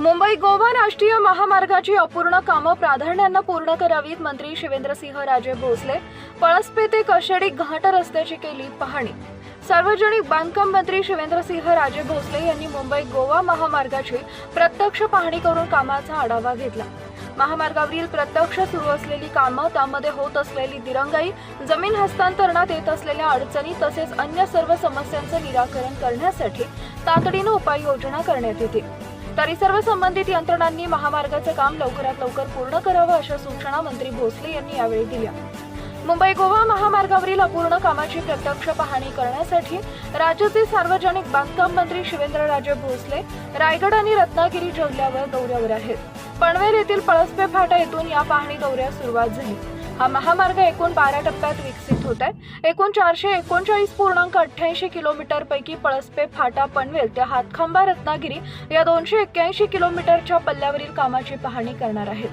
मुंबई गोवा राष्ट्रीय महामार्गाची अपूर्ण कामं प्राधान्यानं पूर्ण करावीत मंत्री शिवेंद्रसिंह राजे भोसले. पळसपे ते कशेडी घाट रस्त्याची केली पाहणी. सार्वजनिक बांधकाम मंत्री शिवेंद्रसिंह राजे भोसले यांनी मुंबई गोवा महामार्गाची प्रत्यक्ष पाहणी करून कामाचा आढावा घेतला. महामार्गावरील प्रत्यक्ष सुरू असलेली कामं त्यामध्ये होत असलेली दिरंगाई जमीन हस्तांतरणात येत असलेल्या अडचणी तसेच अन्य सर्व समस्यांचं निराकरण करण्यासाठी तातडीनं उपाययोजना करण्यात येतील तरी सर्व संबंधित यंत्रणांनी महामार्गाचं काम लवकरात लवकर पूर्ण करावं अशा सूचना मंत्री भोसले यांनी यावेळी दिल्या. मुंबई गोवा महामार्गावरील अपूर्ण कामाची प्रत्यक्ष पाहणी करण्यासाठी राज्याचे सार्वजनिक बांधकाम मंत्री शिवेंद्रराजे भोसले रायगड आणि रत्नागिरी जिल्ह्यावर दौऱ्यावर आहेत. पनवेल येथील पळसपे फाटा येथून या पाहणी दौऱ्यास सुरुवात झाली. हा महामार्ग एकूण बारा टप्प्यात विकसित होत आहे. एकूण चारशे एकोणचाळीस पूर्णांक अठ्ठ्याऐंशी किलोमीटर पैकी पळसपे फाटा पनवेल ते हातखांबा रत्नागिरी या दोनशे एक्क्याऐंशी किलोमीटरच्या पल्ल्यावरील कामाची पाहणी करणार आहेत.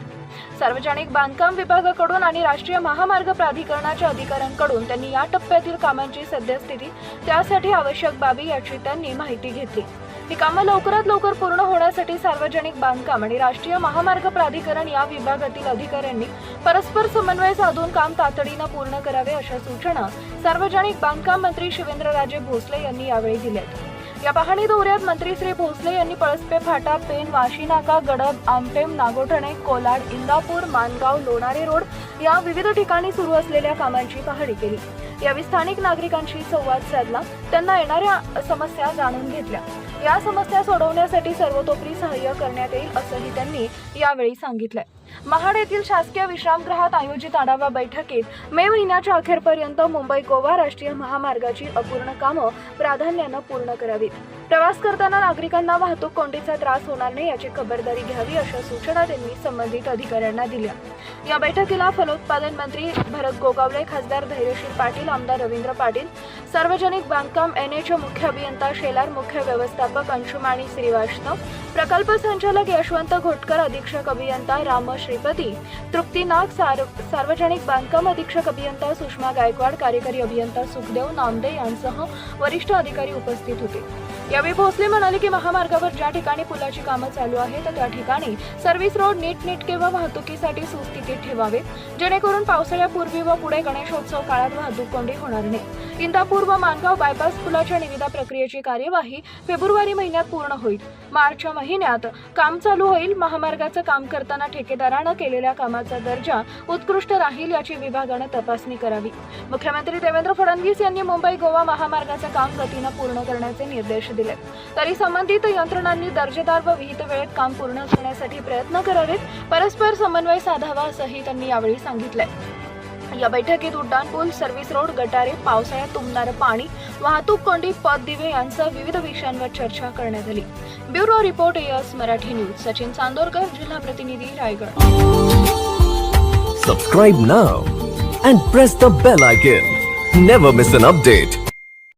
सार्वजनिक बांधकाम विभागाकडून आणि राष्ट्रीय महामार्ग प्राधिकरणाच्या अधिकाऱ्यांकडून त्यांनी या टप्प्यातील कामांची सद्यस्थिती त्यासाठी आवश्यक बाबी याची त्यांनी माहिती घेतली. ही कामं लवकरात लवकर पूर्ण होण्यासाठी सार्वजनिक बांधकाम आणि राष्ट्रीय महामार्ग प्राधिकरण या विभागातील अधिकाऱ्यांनी परस्पर समन्वय साधून काम तातडीनं पूर्ण करावे अशा सूचना सार्वजनिक बांधकाम मंत्री शिवेंद्रराजे भोसले यांनी यावेळी दिल्यात. या पाहणी दौऱ्यात मंत्री श्री भोसले यांनी पळसपे फाटा पेन वाशीनाका गडद आमटेम नागोठणे कोलाड इंदापूर मानगाव लोणारे रोड या विविध ठिकाणी सुरू असलेल्या कामांची पाहणी केली. यावेळी स्थानिक नागरिकांशी संवाद साधला. त्यांना येणाऱ्या समस्या जाणून घेतल्या. या समस्या सोडवण्यासाठी सर्वतोपरी सहाय्य करण्यात येईल असंही त्यांनी यावेळी सांगितलं महाड येथील शासकीय विश्रामगृहात आयोजित आढावा बैठकीत मे महिन्याच्या अखेरपर्यंत मुंबई गोवा राष्ट्रीय महामार्गाची अपूर्ण कामं प्राधान्यानं पूर्ण करावीत. प्रवास करताना नागरिकांना वाहतूक कोंडीचा त्रास होणार नाही याची खबरदारी घ्यावी अशा सूचना त्यांनी संबंधित अधिकाऱ्यांना दिल्या. या बैठकीला फलोत्पादन मंत्री भरत गोगावले खासदार धैर्यशील पाटील आमदार रवींद्र पाटील सार्वजनिक बांधकाम एन एच मुख्य अभियंता शेलार मुख्य व्यवस्थापक अंशुमाणी श्रीवास्तव प्रकल्प संचालक यशवंत घोटकर अधीक्षक अभियंता रामश श्रीपती. तृप्ती नाग सार सार्वजनिक बांधकाम अधीक्षक अभियंता सुषमा गायकवाड कार्यकारी अभियंता सुखदेव नामदे यांसह वरिष्ठ अधिकारी उपस्थित होते. यावेळी भोसले म्हणाले की महामार्गावर ज्या ठिकाणी पुलाची कामं चालू आहेत त्या ठिकाणी सर्व्हिस रोड नीटनेटके व वाहतुकीसाठी सुस्थितीत ठेवावे जेणेकरून पावसाळ्यापूर्वी व पुढे गणेशोत्सव काळात वाहतूक कोंडी होणार नाही. इंदापूर व मानगाव बायपास पुलाच्या निविदा प्रक्रियेची कार्यवाही फेब्रुवारी महिन्यात पूर्ण होईल. मार्चच्या महिन्यात काम चालू होईल. महामार्गाचं काम करताना ठेकेदारानं केलेल्या कामाचा दर्जा उत्कृष्ट राहील याची विभागानं तपासणी करावी. मुख्यमंत्री देवेंद्र फडणवीस यांनी मुंबई गोवा महामार्गाचं काम गतीनं पूर्ण करण्याचे निर्देश दिले. तरी संबंधित यंत्रणांनी दर्जेदार व विहित वेळेत काम पूर्ण करण्यासाठी प्रयत्न करावेत. परस्पर समन्वय साधावा असंही त्यांनी यावेळी सांगितलंय. या बैठकीत उड्डाणपूल सर्व्हिस रोड गटारे पावसाळ्यात तुंबणारं पाणी वाहतूक कोंडी पद दिवे यांसह विविध विषयांवर चर्चा करण्यात आली. Bureau report S Marathi news. Sachin Chandorkar जिल्हा प्रतिनिधी Raigad. Subscribe now and press the bell icon never miss an update